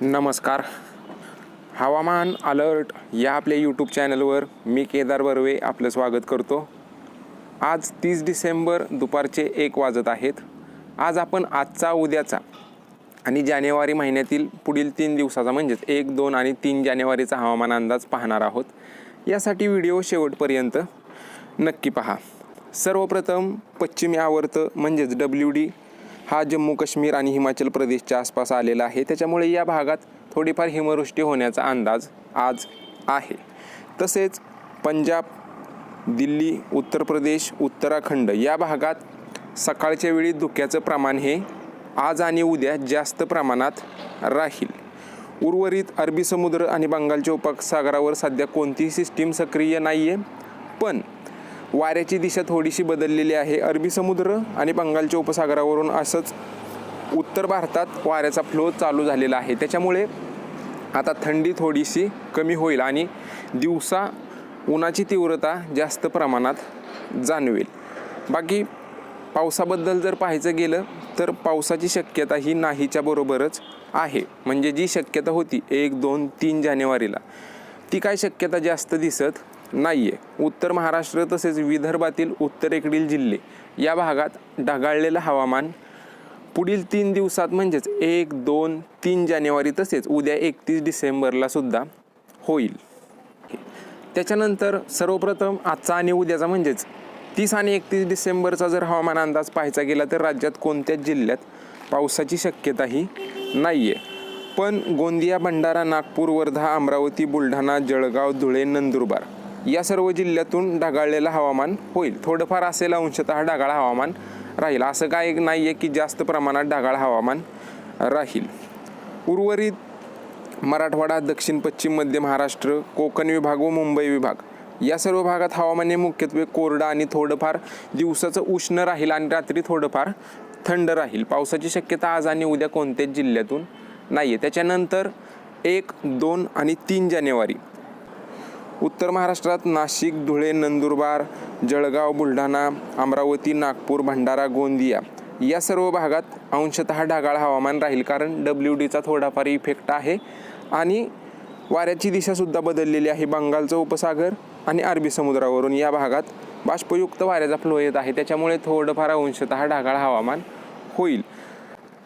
नमस्कार. हवामान अलर्ट या आपल्या यूट्यूब चॅनलवर मी केदार बर्वे आपलं स्वागत करतो. आज तीस डिसेंबर दुपारचे एक वाजत आहेत. आज आपण आजचा उद्याचा आणि जानेवारी महिन्यातील पुढील तीन दिवसाचा म्हणजेच एक दोन आणि तीन जानेवारीचा हवामान अंदाज पाहणार आहोत. यासाठी व्हिडिओ शेवटपर्यंत नक्की पहा. सर्वप्रथम पश्चिमी आवर्त म्हणजेच डब्ल्यू डी हा जम्मू काश्मीर आणि हिमाचल प्रदेशच्या आसपास आलेला आहे. त्याच्यामुळे या भागात थोडीफार हिमवृष्टी होण्याचा अंदाज आज आहे. तसेच पंजाब दिल्ली उत्तर प्रदेश उत्तराखंड या भागात सकाळच्या वेळी धुक्याचं प्रमाण हे आज आणि उद्या जास्त प्रमाणात राहील. उर्वरित अरबी समुद्र आणि बंगालच्या उपसागरावर सध्या कोणतीही सिस्टीम सक्रिय नाही आहे पण वाऱ्याची दिशा थोडीशी बदललेली आहे. अरबी समुद्र आणि बंगालच्या उपसागरावरून असंच उत्तर भारतात वाऱ्याचा फ्लो चालू झालेला आहे. त्याच्यामुळे आता थंडी थोडीशी कमी होईल आणि दिवसा उन्हाची तीव्रता जास्त प्रमाणात जाणवेल. बाकी पावसाबद्दल जर पाहायचं गेलं तर पावसाची शक्यता ही नाहीच्या बरोबरच आहे. म्हणजे जी शक्यता होती एक दोन तीन जानेवारीला ती काय शक्यता जास्त दिसत नाही आहे उत्तर महाराष्ट्र तसेच विदर्भातील उत्तरेकडील जिल्हे या भागात ढगाळलेलं हवामान. पुढील तीन दिवसात म्हणजेच एक दोन तीन जानेवारी तसेच उद्या एकतीस डिसेंबरला सुद्धा होईल. त्याच्यानंतर सर्वप्रथम आजचा आणि उद्याचा म्हणजेच तीस आणि एकतीस डिसेंबरचा जर हवामान अंदाज पाहायचा गेला तर राज्यात कोणत्याच जिल्ह्यात पावसाची शक्यताही नाही आहे पण गोंदिया भंडारा नागपूर वर्धा अमरावती बुलढाणा जळगाव धुळे नंदुरबार या सर्व जिल्ह्यातून ढगाळलेलं हवामान होईल. थोडंफार असेल अंशतः ढगाळ हवामान राहील. असं काय नाही आहे की जास्त प्रमाणात ढगाळ हवामान राहील. उर्वरित मराठवाडा दक्षिण पश्चिम मध्य महाराष्ट्र कोकण विभाग व मुंबई विभाग या सर्व भागात हवामान हे मुख्यत्वे कोरडं आणि थोडंफार दिवसाचं उष्ण राहील आणि रात्री थोडंफार थंड राहील. पावसाची शक्यता आज आणि उद्या कोणत्याच जिल्ह्यातून नाही आहे त्याच्यानंतर एक दोन आणि तीन जानेवारी उत्तर महाराष्ट्रात नाशिक धुळे नंदुरबार जळगाव बुलढाणा अमरावती नागपूर भंडारा गोंदिया या सर्व भागात अंशतः ढगाळ हवामान राहील कारण डब्ल्यू डीचा थोडाफार इफेक्ट आहे आणि वाऱ्याची दिशासुद्धा बदललेली आहे. बंगालचा उपसागर आणि अरबी समुद्रावरून या भागात बाष्पयुक्त वाऱ्याचा फ्लो येत आहे. त्याच्यामुळे थोडंफार अंशतः ढगाळ हवामान होईल.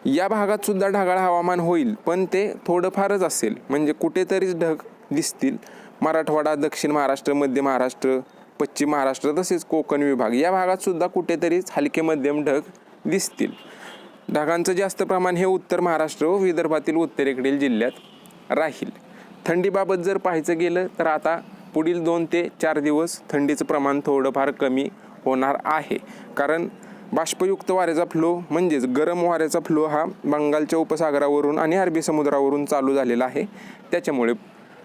या भागात सुद्धा ढगाळ हवामान होईल पण ते थोडंफारच असेल. म्हणजे कुठेतरीच ढग दिसतील. मराठवाडा दक्षिण महाराष्ट्र मध्य महाराष्ट्र पश्चिम महाराष्ट्र तसेच कोकण विभाग या भागात सुद्धा कुठेतरीच हलके मध्यम ढग दिसतील. ढगांचं जास्त प्रमाण हे उत्तर महाराष्ट्र व विदर्भातील उत्तरेकडील जिल्ह्यात राहील. थंडीबाबत जर पाहायचं गेलं तर आता पुढील दोन ते चार दिवस थंडीचं प्रमाण थोडंफार कमी होणार आहे. कारण बाष्पयुक्त वाऱ्याचा फ्लो म्हणजेच गरम वाऱ्याचा फ्लो हा बंगालच्या उपसागरावरून आणि अरबी समुद्रावरून चालू झालेला आहे. त्याच्यामुळे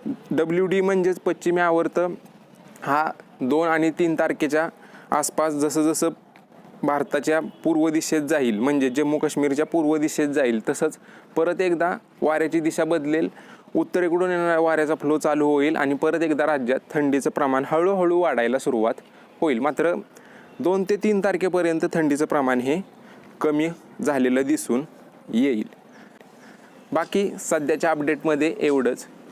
डब्ल्यू डी म्हणजेच पश्चिमी आवर्त हा दोन आणि तीन तारखेच्या आसपास जसं जसं भारताच्या पूर्व दिशेत जाईल म्हणजे जम्मू काश्मीरच्या पूर्व दिशेत जाईल तसंच परत एकदा वाऱ्याची दिशा बदलेल उत्तरेकडून येणारा वाऱ्याचा फ्लो चालू होईल आणि परत एकदा राज्यात थंडीचं प्रमाण हळूहळू वाढायला सुरुवात होईल. मात्र दोन ते तीन तारखेपर्यंत थंडीचं प्रमाण हे कमी झालेलं दिसून येईल. बाकी सध्याच्या अपडेटमध्ये एवढंच.